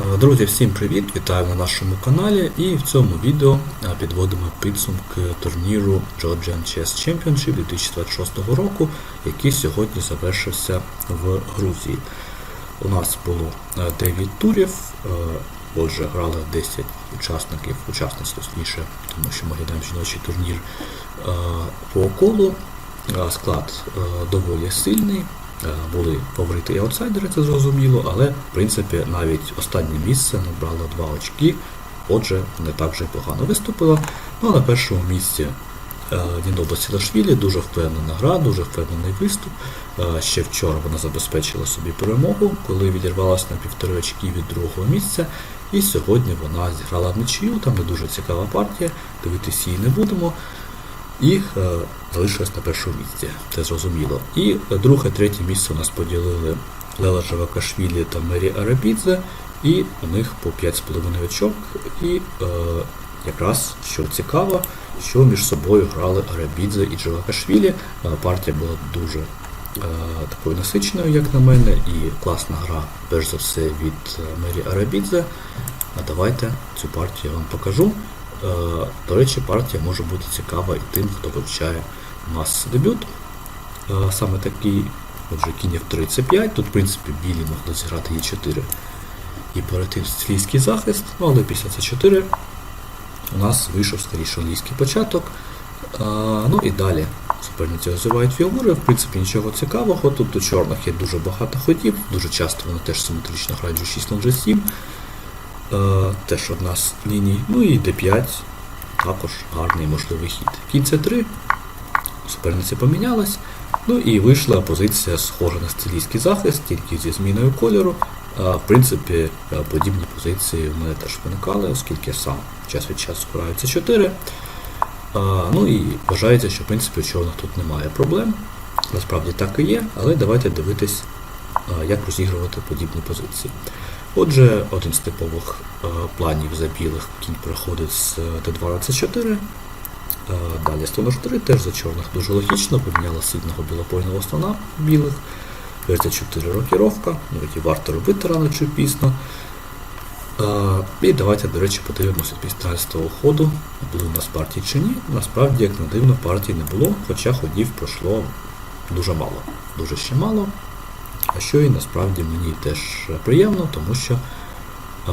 Е, Друзі, всім привіт! Вітаю на нашому каналі і в цьому відео е, підводимо підсумки турніру Georgian Chess Championship 2026 року, який сьогодні завершився в Грузії. У нас було е, 9 турів, е, отже, грали 10 учасників, учасниць точніше, тому що ми граємо жіночий турнір по колу. Склад доволі сильний. Е, Були фаворити і аутсайдери, це зрозуміло, але в принципі навіть останнє місце набрало 2 очки, отже, не так вже погано виступило. Ну а на першому місці е, Діноба Сілашвілі, дуже впевнена гра, дуже впевнений виступ. Е, Ще вчора вона забезпечила собі перемогу, коли відірвалася на півтори очки від другого місця. І сьогодні вона зіграла нічию, там не дуже цікава партія, дивитися її не будемо. І е, залишилась на першому місці, це зрозуміло. І друге, третє місце у нас поділили Лела Жавакашвілі та Мері Арабідзе, і у них по 5,5 очок. І е, якраз що цікаво, що між собою грали Арабідзе і Джавакашвілі. Е, партія була дуже е, такою насиченою, як на мене, і класна гра, перш за все, від е, Мері Арабідзе. А давайте цю партію я вам покажу. Е, До речі, партія може бути цікава і тим, хто вивчає мас дебют. Е, Саме такий, отже, кінь F35, тут, в принципі, білі могли зіграти Е4 і перейти в свійський захист, ну але після С4 у нас вийшов скоріше англійський початок. Е, Ну і далі суперниці розвивають фігури, в принципі, нічого цікавого. Тут у чорних є дуже багато ходів, дуже часто вони теж симетрично грають G6 на G7. Е, теж одна з ліній. Ну і D5 також гарний можливий хід. Кінь C3, суперниця помінялась. Ну і вийшла позиція схожа на стилійський захист, тільки зі зміною кольору. А, в принципі, е, подібні позиції в мене теж виникали, оскільки сам час від часу граю C4. А, ну і вважається, що в принципі у чорних тут немає проблем. Насправді так і є, але давайте дивитись, як розігрувати подібні позиції. Отже, один з типових е, планів за білих кінь проходить з Т2 на С4. Е, Далі слон H3, теж за чорних дуже логічно, поміняла сильного білопольного слона білих. Версія 4 рокіровка, ну які варто робити рано чи пізно. Е, І давайте, до речі, подивимося після 13 ходу, були у нас партії чи ні. Насправді, як не дивно, партій не було, хоча ходів пройшло дуже мало. Дуже ще мало. Що і насправді мені теж приємно, тому що е,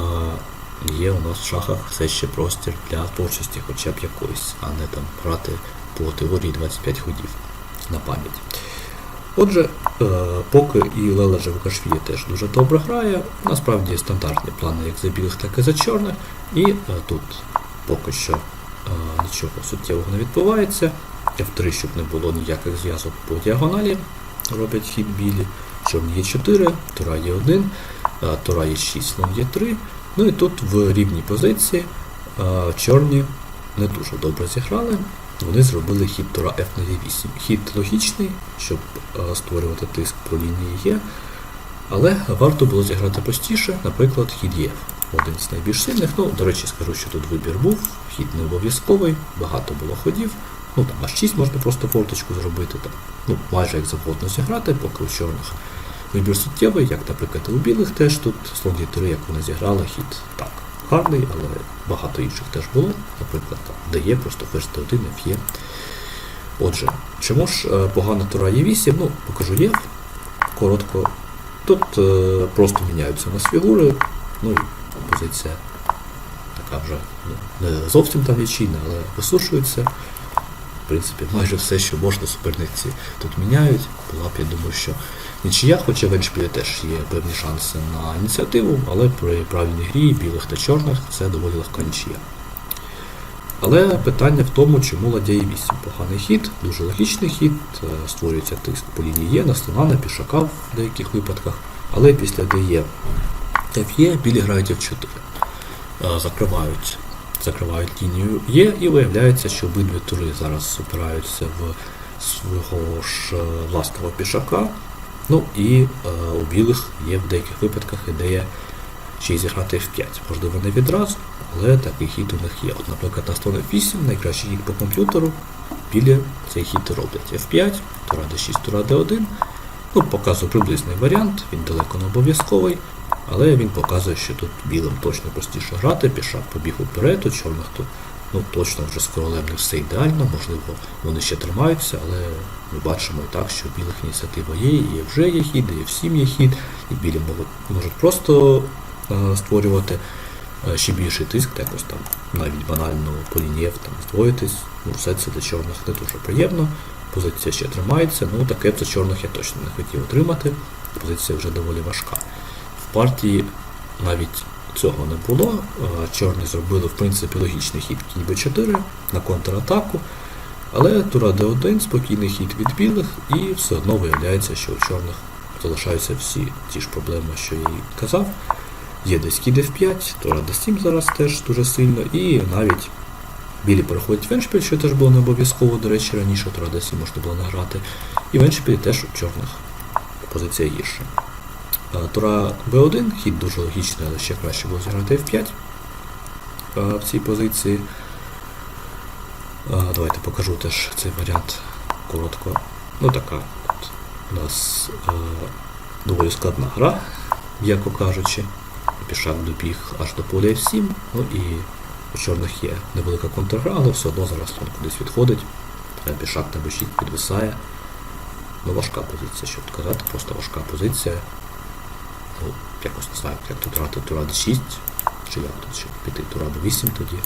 є у нас в шахах все ще простір для творчості хоча б якоїсь, а не там грати по теорії 25 ходів на пам'ять. Отже, е, поки і Лела Живкашвілі теж дуже добре грає, насправді стандартні плани як за білих, так і за чорних, і е, тут поки що е, нічого суттєвого не відбувається. F3, щоб не було ніяких зв'язок по діагоналі, роблять хід білі. Чорні є 4, Тура є 1, Тура є 6, слон є 3. Ну і тут в рівній позиції чорні не дуже добре зіграли. Вони зробили хід Тура F на E8. Хід логічний, щоб створювати тиск по лінії Е. Але варто було зіграти простіше, наприклад, хід Е. Один з найбільш сильних. Ну, до речі, скажу, що тут вибір був, хід не обов'язковий, багато було ходів. Ну там аж 6 можна просто форточку зробити, там, ну, майже як завгодно зіграти, поки у чорних вибір суттєвий, як, наприклад, у білих теж тут слон Е3, як вони зіграли, хід так, гарний, але багато інших теж було. Наприклад, там, де є просто ферзь Т1, Ф є. Отже, чому ж е, погана тура Е8? Ну, покажу є коротко. Тут е, просто міняються у нас фігури, ну і позиція така вже ну, не зовсім там ячійна, але висушується. В принципі, майже все, що можна суперниці тут міняють. Була б, я думаю, що нічия, хоча в Еншпілі теж є певні шанси на ініціативу, але при правильній грі білих та чорних це доволі легка нічия. Але питання в тому, чому ладя Е8 поганий хід, дуже логічний хід, е, створюється тиск по лінії Е, на слона, на пішака в деяких випадках, але після ДЕ Ф'є білі грають F4. Е, Закривають закривають лінію Є, і виявляється, що обидві тури зараз опираються в свого ж е, власного пішака. Ну і е, у білих є в деяких випадках ідея ще й зіграти F5. Можливо, не відразу, але такий хід у них є. От, наприклад, на слон F8, найкращий хід по комп'ютеру, білі цей хід роблять F5, тура D6, тура D1. Ну, показую приблизний варіант, він далеко не обов'язковий. Але він показує, що тут білим точно простіше грати, пішак побіг уперед, у чорних тут ну, точно вже з королем не все ідеально, можливо, вони ще тримаються, але ми бачимо і так, що білих ініціатива є, і вже є хід, і всім є хід, і білі можуть, можуть просто е, створювати е, ще більший тиск, якось там навіть банально по лінієв там здвоїтись. Ну, все це для чорних не дуже приємно. Позиція ще тримається, ну таке це чорних я точно не хотів отримати. Позиція вже доволі важка. Партії навіть цього не було. Е, Чорні зробили в принципі логічний хід кінь b4 на контратаку. Але тура d1 спокійний хід від білих, і все одно виявляється, що у чорних залишаються всі ті ж проблеми, що я і казав. Є десь кід f5, тура d7 зараз теж дуже сильно, і навіть білі переходять в еншпіль, що теж було не обов'язково, до речі, раніше тура d7 можна було не грати. І в еншпілі теж у чорних позиція гірша. Тура b1, хід дуже логічний, але ще краще було зіграти f5 е, в цій позиції. Давайте покажу теж цей варіант коротко. Ну така от у нас доволі складна гра, м'яко кажучи. Пішак добіг аж до поля F7, ну і у чорних є невелика контргра, але все одно зараз він кудись відходить. Е, Пішак на b6 підвисає. Ну, важка позиція, щоб казати, просто важка позиція. Якось не знаю, як тут грати тура d6, чи як тут щоб піти тура d8 тоді.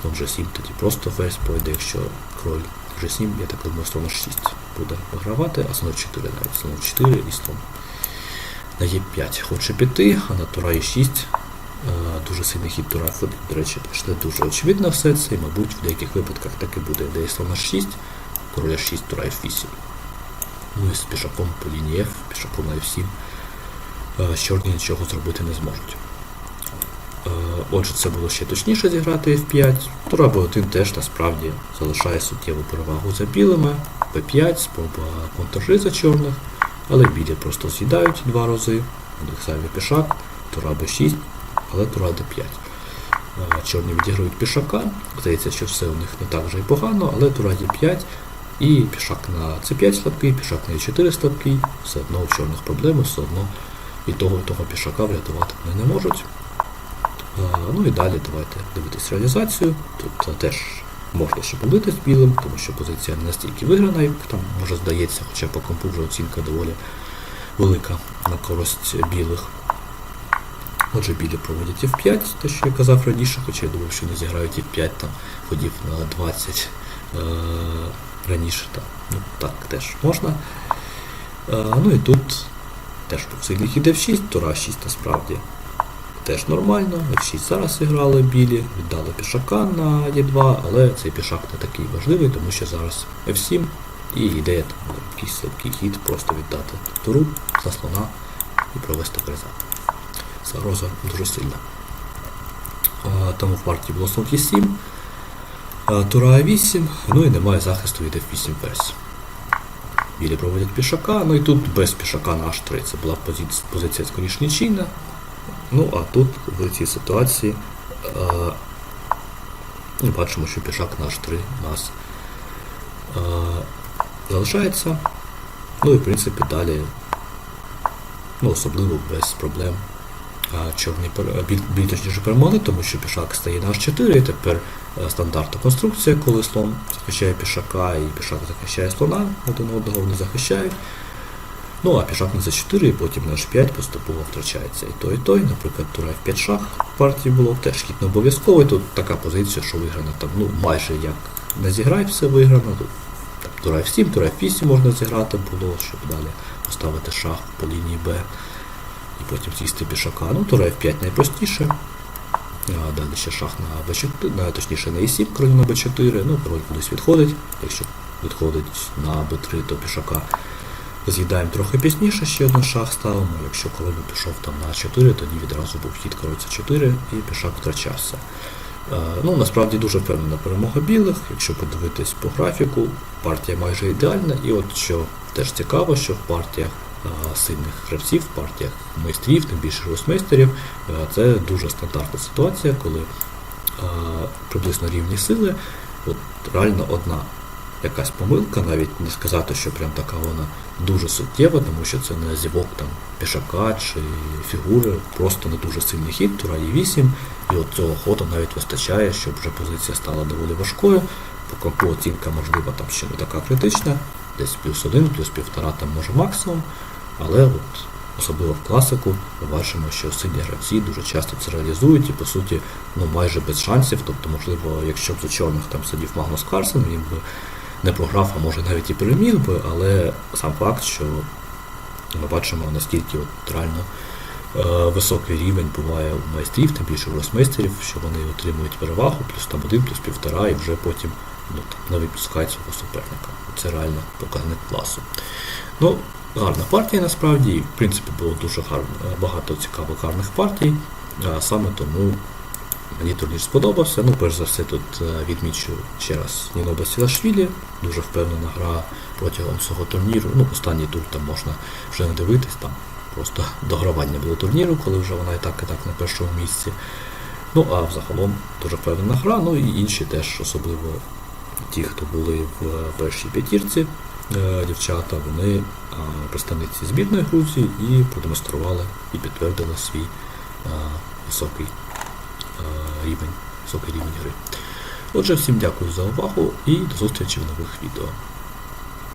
Слон G7 тоді просто ферзь пойде, якщо король G7, я так думаю, слон H6 буде вигравати, а слон 4 навіть слон 4 і слон на Е5 хоче піти, а на тура Е6 дуже сильний хід тура F1, до речі, не дуже очевидно все це, і, мабуть, в деяких випадках так і буде, де є слон H6, король H6, тура F8. Ну і з пішаком по лінії F, пішаком на F7. Е, Чорні нічого зробити не зможуть. Е, Отже, це було ще точніше зіграти F5. Тура B1 теж насправді залишає суттєву перевагу за білими. P5, спроба контржи за чорних, але білі просто з'їдають два рази. У пішак, тура B6, але тура D5. Е, Чорні відіграють пішака. Здається, що все у них не так вже і погано, але тура D5 і пішак на C5 слабкий, пішак на E4 слабкий, все одно у чорних проблеми, все одно і того, того пішака врятувати вони не можуть. Ну і далі давайте дивитись реалізацію. Тут теж можна ще побити з білим, тому що позиція не настільки виграна, як там може здається, хоча по компу вже оцінка доволі велика на користь білих. Отже, білі проводять F5, те, що я казав раніше, хоча я думав, що не зіграють F5 там ходів на 20 е- раніше. Там. Ну, так теж можна. Е, ну і тут теж був сильний хід F6, тура 6 насправді теж нормально. F6 зараз зіграли білі, віддали пішака на Е2, але цей пішак не такий важливий, тому що зараз F7 і ідея там якийсь слабкий хід, просто віддати туру за слона і провести ферза. Загроза дуже сильна. Тому в партії було слон Е7, тура А8, ну і немає захисту від F8 ферзь. Білі проводять пішака, ну і тут без пішака на H3 це була позиція, позиція скоріш нічийна. Ну, а тут в цій ситуації е, бачимо, що пішак на H3 у нас е, залишається. Ну і в принципі далі, ну, особливо без проблем. е, Чорні пер- біль, біль точніше перемогли, тому що пішак стає на H4, і тепер стандартна конструкція, коли слон захищає пішака і пішак захищає слона, один одного вони захищають. Ну, а пішак на z4 і потім на h5 поступово втрачається і той, і той. Наприклад, тура f5 шах в партії було теж хід не обов'язковий. Тут така позиція, що виграна там, ну, майже як не зіграй, все виграно. Тура f7, тура f8 можна зіграти було, щоб далі поставити шах по лінії b і потім з'їсти пішака. Ну, тура f5 найпростіше. А далі ще шах на b4, на, точніше на e7, король на b4, ну, король кудись відходить. Якщо відходить на b3, то пішака З'їдаємо трохи пізніше, ще один шах ставимо. Якщо король пішов там на 4, тоді відразу був хід король С4 і пішак втрачався. Е, ну, насправді дуже впевнена перемога білих. Якщо подивитись по графіку, партія майже ідеальна. І от що теж цікаво, що в партіях е, сильних гравців, в партіях майстрів, тим більше росмейстерів, е, це дуже стандартна ситуація, коли е, приблизно рівні сили, от реально одна якась помилка, навіть не сказати, що прям така вона дуже суттєва, тому що це не зівок там пішака чи фігури, просто не дуже сильний хід, тура є 8, і от цього ходу навіть вистачає, щоб вже позиція стала доволі важкою. По оцінка, можливо, там ще не така критична, десь плюс 1, плюс півтора там може максимум, але от особливо в класику, ми бачимо, що сильні гравці дуже часто це реалізують і по суті ну майже без шансів. Тобто, можливо, якщо б за чорних там сидів Магнус Карсен, він би не програв, а може навіть і переміг би, але сам факт, що ми бачимо наскільки от реально е, високий рівень буває у майстрів, тим більше у росмейстерів, що вони отримують перевагу, плюс там один, плюс півтора, і вже потім ну, не випускають свого суперника. Це реально показник класу. Ну, гарна партія насправді, в принципі було дуже гарно, багато цікавих гарних партій. А саме тому мені турнір сподобався. Ну, перш за все, тут е, відмічу ще раз Ніно Басілашвілі, дуже впевнена гра протягом всього турніру. Ну, останній тур там можна вже не дивитись, там просто догравання було турніру, коли вже вона і так, і так на першому місці. Ну, а взагалом дуже впевнена гра, ну і інші теж, особливо ті, хто були в першій п'ятірці, е, дівчата, вони е, представниці збірної Грузії і продемонстрували і підтвердили свій е, високий е, рівень, високий рівень гри. Отже, всім дякую за увагу і до зустрічі в нових відео.